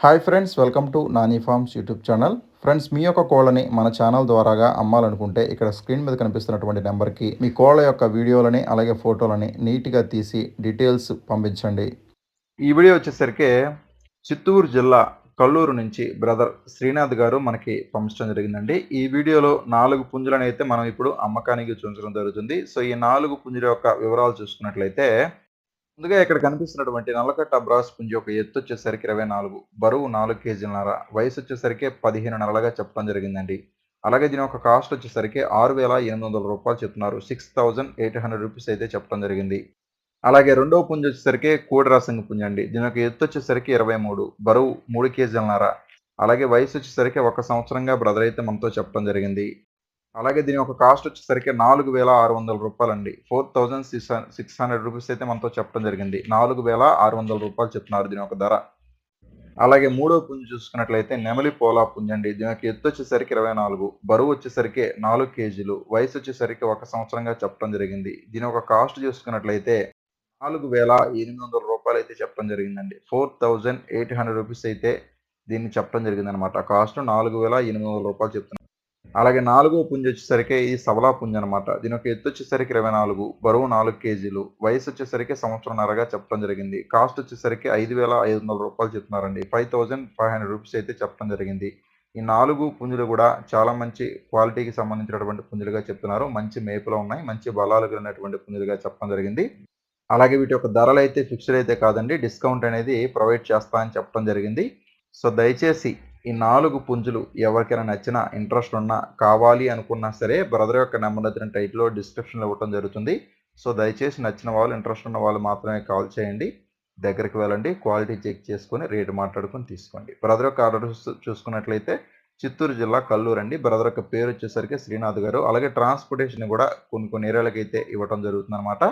Hi friends welcome to Nani farms YouTube channel friends మీ యొక్క కోళ్ళని మన ఛానల్ ద్వారాగా అమ్మాలనుకుంటే ఇక్కడ స్క్రీన్ మీద కనిపిస్తున్నటువంటి నెంబర్కి మీ కోళ్ళ యొక్క వీడియోలని అలాగే ఫోటోలని నీట్గా తీసి డీటెయిల్స్ పంపించండి. ఈ వీడియో వచ్చేసరికి చిత్తూరు జిల్లా కల్లూరు నుంచి బ్రదర్ శ్రీనాథ్ గారు మనకి పంపించడం జరిగిందండి. ఈ వీడియోలో నాలుగు పుంజులను అయితే మనం ఇప్పుడు అమ్మకానికి చూపించడం జరుగుతుంది. సో ఈ నాలుగు పుంజుల యొక్క వివరాలు చూసుకున్నట్లయితే ముందుగా ఇక్కడ కనిపిస్తున్నటువంటి నల్లకట్ట బ్రాస్ పుంజి యొక్క ఎత్తు వచ్చేసరికి ఇరవై నాలుగు బరువు నాలుగు కేజీలన్నర వయసు వచ్చేసరికి పదిహేను నెలలుగా చెప్పడం జరిగిందండి. అలాగే దీని యొక్క కాస్ట్ వచ్చేసరికి ఆరు వేల ఎనిమిది వందల రూపాయలు చెప్తున్నారు. Six thousand eight hundred rupees అయితే చెప్పడం జరిగింది. అలాగే రెండవ పుంజ వచ్చేసరికి కోడిరాసింగ్ పుంజ అండి. దీని యొక్క ఎత్తు వచ్చేసరికి ఇరవై మూడు బరువు మూడు కేజీలన్నర. అలాగే వయసు వచ్చేసరికి ఒక సంవత్సరంగా బ్రదర్ అయితే మనతో చెప్పడం జరిగింది. అలాగే దీని యొక్క కాస్ట్ వచ్చేసరికి నాలుగు వేల ఆరు వందల రూపాయలు అండి four thousand six six hundred rupees అయితే మనతో చెప్పడం జరిగింది. నాలుగు వేల ఆరు వందల రూపాయలు చెప్తున్నారు దీని యొక్క ధర. అలాగే మూడో పుంజు చూసుకున్నట్లయితే నెమలి పోలా పుంజు అండి దీని యొక్క ఎత్తు వచ్చేసరికి ఇరవై నాలుగు బరువు వచ్చేసరికి నాలుగు కేజీలు వయసు వచ్చేసరికి ఒక సంవత్సరంగా చెప్పడం జరిగింది. దీని యొక్క కాస్ట్ చూసుకున్నట్లయితే నాలుగు వేల ఎనిమిది వందల రూపాయలు అయితే చెప్పడం జరిగిందండి. Four thousand eight hundred rupees అయితే దీన్ని చెప్పడం జరిగింది అనమాట కాస్ట్ నాలుగు వేల ఎనిమిది వందల రూపాయలు చెప్తున్నారు. అలాగే నాలుగో పుంజ వచ్చేసరికి ఈ సవలా పుంజు అనమాట దీని యొక్క ఎత్తు వచ్చేసరికి ఇరవై నాలుగు బరువు నాలుగు కేజీలు వయసు వచ్చేసరికి సంవత్సరంన్నరగా చెప్పడం జరిగింది. కాస్ట్ వచ్చేసరికి ఐదు వేల ఐదు వందల రూపాయలు చెప్తున్నారండి. Five thousand five hundred rupees అయితే చెప్పడం జరిగింది. ఈ నాలుగు పుంజులు కూడా చాలా మంచి క్వాలిటీకి సంబంధించినటువంటి పుంజులుగా చెప్తున్నారు. మంచి మేపులో ఉన్నాయి మంచి బలాలు కలిగినటువంటి పుంజులుగా చెప్పడం జరిగింది. అలాగే వీటి యొక్క ధరలు అయితే ఫిక్స్డ్ అయితే కాదండి. డిస్కౌంట్ అనేది ప్రొవైడ్ చేస్తా అని చెప్పడం జరిగింది. సో దయచేసి ఈ నాలుగు పుంజులు ఎవరికైనా నచ్చినా ఇంట్రెస్ట్ ఉన్నా కావాలి అనుకున్నా సరే బ్రదర్ యొక్క నెంబర్ వచ్చిన టైట్లో డిస్క్రిప్షన్లో ఇవ్వడం జరుగుతుంది. సో దయచేసి నచ్చిన వాళ్ళు ఇంట్రెస్ట్ ఉన్న వాళ్ళు మాత్రమే కాల్ చేయండి. దగ్గరికి వెళ్ళండి క్వాలిటీ చెక్ చేసుకొని రేటు మాట్లాడుకొని తీసుకోండి. బ్రదర్ యొక్క ఆర్డర్ చూసుకున్నట్లయితే చిత్తూరు జిల్లా కల్లూరు అండి. బ్రదర్ యొక్క పేరు వచ్చేసరికి శ్రీనాథ్ గారు. అలాగే ట్రాన్స్పోర్టేషన్ కూడా కొన్ని కొన్ని ఏరియాలకైతే ఇవ్వడం జరుగుతుంది అనమాట